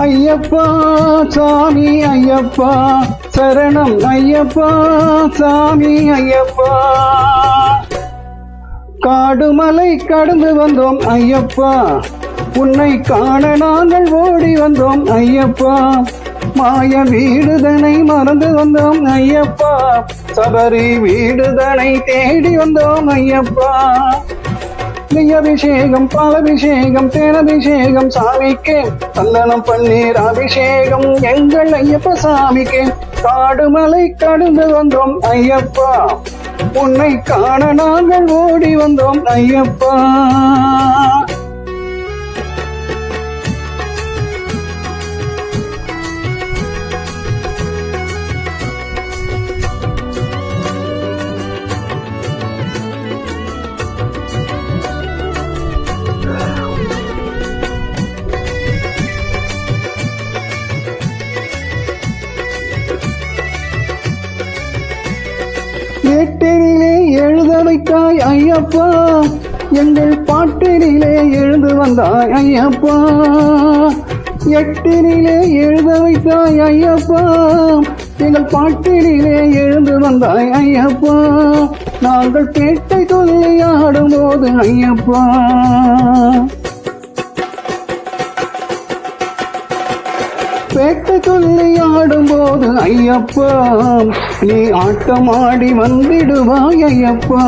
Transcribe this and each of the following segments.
ஐயப்பா சாமி ஐயப்பா சரணம் ஐயப்பா சாமி ஐயப்பா. காடுமலை கடந்து வந்தோம் ஐயப்பா. உன்னை காண நாங்கள் ஓடி வந்தோம் ஐயப்பா. மாய வீடுதனை மறந்து வந்தோம் ஐயப்பா. சபரி வீடுதனை தேடி வந்தோம் ஐயப்பா. நெய் அபிஷேகம் பாலபிஷேகம் தேனபிஷேகம் சாமிக்கே சந்தனம் பன்னீர் அபிஷேகம் எங்கள் ஐயப்ப சாமிக்கே காடுமலை கடந்து வந்தோம் ஐயப்பா. உன்னை காண நாங்கள் ஓடி வந்தோம் ஐயப்பா. ஐயப்பா எங்கள் பாட்டினிலே எழுந்து வந்தாய் ஐயப்பா. எட்டினிலே எழுத வைத்தாய் ஐயப்பா. எங்கள் பாட்டினிலே எழுந்து வந்தாய் ஐயப்பா. நாங்கள் பேட்டை சொல்லி ஆடும்போது ஐயப்பா. பேட்ட சொல்லி போது ஐயப்பா. நீ ஆட்டமாடி வந்திடுவாய் ஐயப்பா.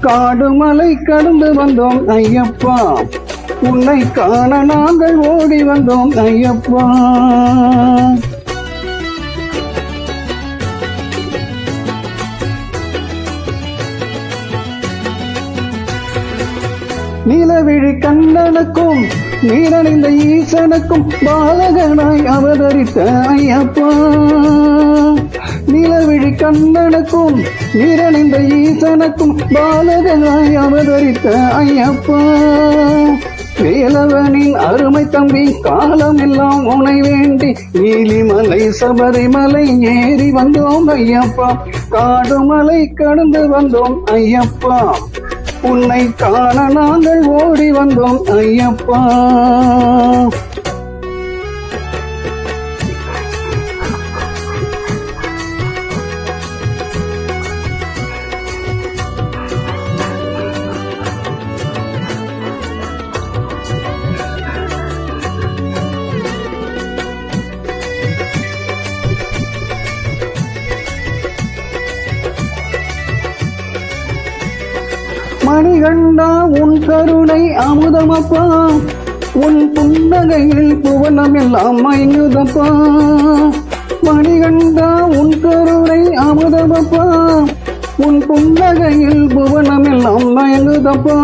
காடு மலை கடந்து வந்தோம் ஐயப்பா. உன்னை காண நாங்கள் ஓடி வந்தோம் ஐயப்பா. நிலவிழி கண்ணனுக்கும் நீரணிந்த ஈசனுக்கும் பாலகனாய் அவதரித்த ஐயப்பா. நிலவிழி கண்ணனுக்கும் நீரணிந்த ஈசனுக்கும் பாலகனாய் அவதரித்த ஐயப்பா. வேலவனின் அருமை தம்பி காலம் எல்லாம் உனை வேண்டி நீலிமலை சபரிமலை ஏறி வந்தோம் ஐயப்பா. காடுமலை கடந்து வந்தோம் ஐயப்பா. உன்னை காண நாங்கள் ஓடி வந்தோம் ஐயப்பா. கண்டா உன் கருணை அமுதமப்பா. உன் புன்னகையில் புவனம் எல்லாம் மயங்குதப்பா. மணிகண்டா உன் கருணை அமுதமப்பா. உன் புன்னகையில் புவனம் எல்லாம் மயங்குதப்பா.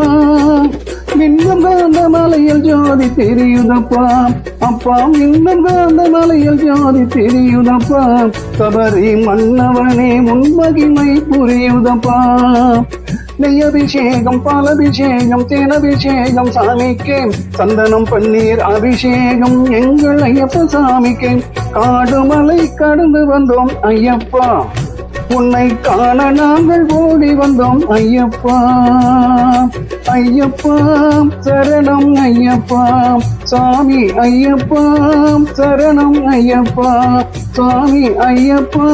மின்னம் காந்த மலையில் ஜோதி தெரியுதப்பா. அப்பா மின்னம் காந்த மலையில் ஜோதி தெரியுதப்பா. கபரி மன்னவனே முன்மகிமை புரியுதப்பா. நெய் அபிஷேகம் பாலபிஷேகம் தேனபிஷேகம் சாமிக்கே சந்தனம் பன்னீர் அபிஷேகம் எங்கள் ஐயப்ப சாமிக்கே காடுமலை கடந்து வந்தோம் ஐயப்பா. உன்னை காண நாங்கள் ஓடி வந்தோம் ஐயப்பா. ஐயப்பா சரணம் ஐயப்பா. சாமி ஐயப்பா சரணம் ஐயப்பா. சாமி ஐயப்பா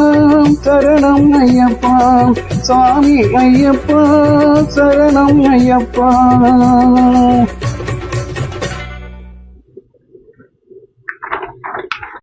சரணம் ஐயப்பா. சாமி ஐயப்பா சரணம் ஐயப்பா.